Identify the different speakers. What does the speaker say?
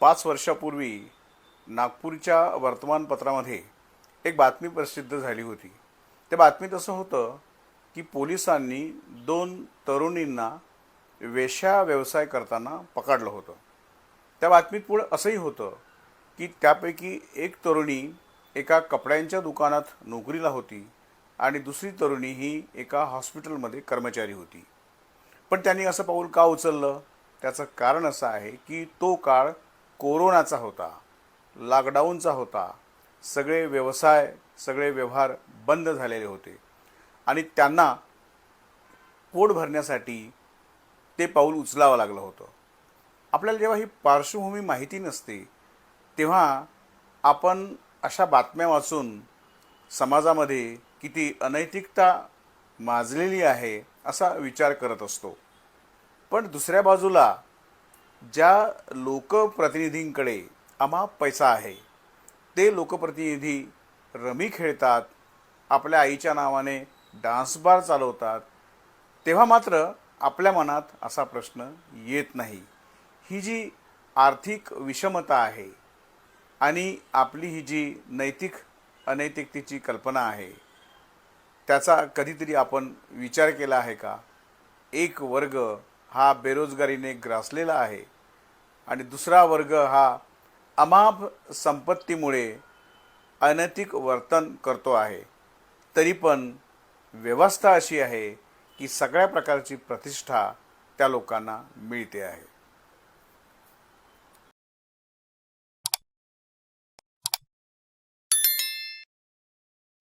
Speaker 1: पाच वर्षापूर्वी नागपूरच्या वर्तमानपत्रामध्ये एक बातमी प्रसिद्ध झाली होती. त्या बातमीत असं होतं की पोलिसांनी दोन तरुणींना वेश्या व्यवसाय करताना पकडलं होतं. त्या बातमीत पुढं असंही होतं की त्यापैकी एक तरुणी एका कपड्यांच्या दुकानात नोकरीला होती आणि दुसरी तरुणी ही एका हॉस्पिटलमध्ये कर्मचारी होती. पण त्यांनी असं पाऊल का उचललं? त्याचं कारण असं आहे की तो काळ कोरोनाचा होता लॉकडाऊनचा होता सगळे व्यवसाय सगळे व्यवहार बंद झालेले होते. आणि त्यांना पोट भरण्यासाठी ते पाऊल उचलावं लागलं होतं. आपल्याला जेव्हा ही पार्श्वभूमी माहिती नसते तेव्हा आपण अशा बातम्या वाचून समाजामध्ये किती अनैतिकता माजलेली आहे असा विचार करत असतो. पण दुसऱ्या बाजूला ज्या लोकप्रतिनिधींकडे अमाप पैसा आहे ते लोकप्रतिनिधी रमी खेळतात आपल्या आईच्या नावाने डान्स बार चालवतात तेव्हा मात्र आपल्या मनात असा प्रश्न येत नाही. ही जी आर्थिक विषमता आहे आणि आपली ही जी नैतिक अनैतिकतेची कल्पना आहे त्याचा कधीतरी आपण विचार केला आहे का? एक वर्ग हा बेरोजगारीने ग्रासलेला आहे. आणि दुसरा वर्ग हा अमाप संपत्तीमुळे अनैतिक वर्तन करतो आहे. तरी पण व्यवस्था अशी आहे की सगळ्या प्रकारची प्रतिष्ठा त्या लोकांना मिळते आहे.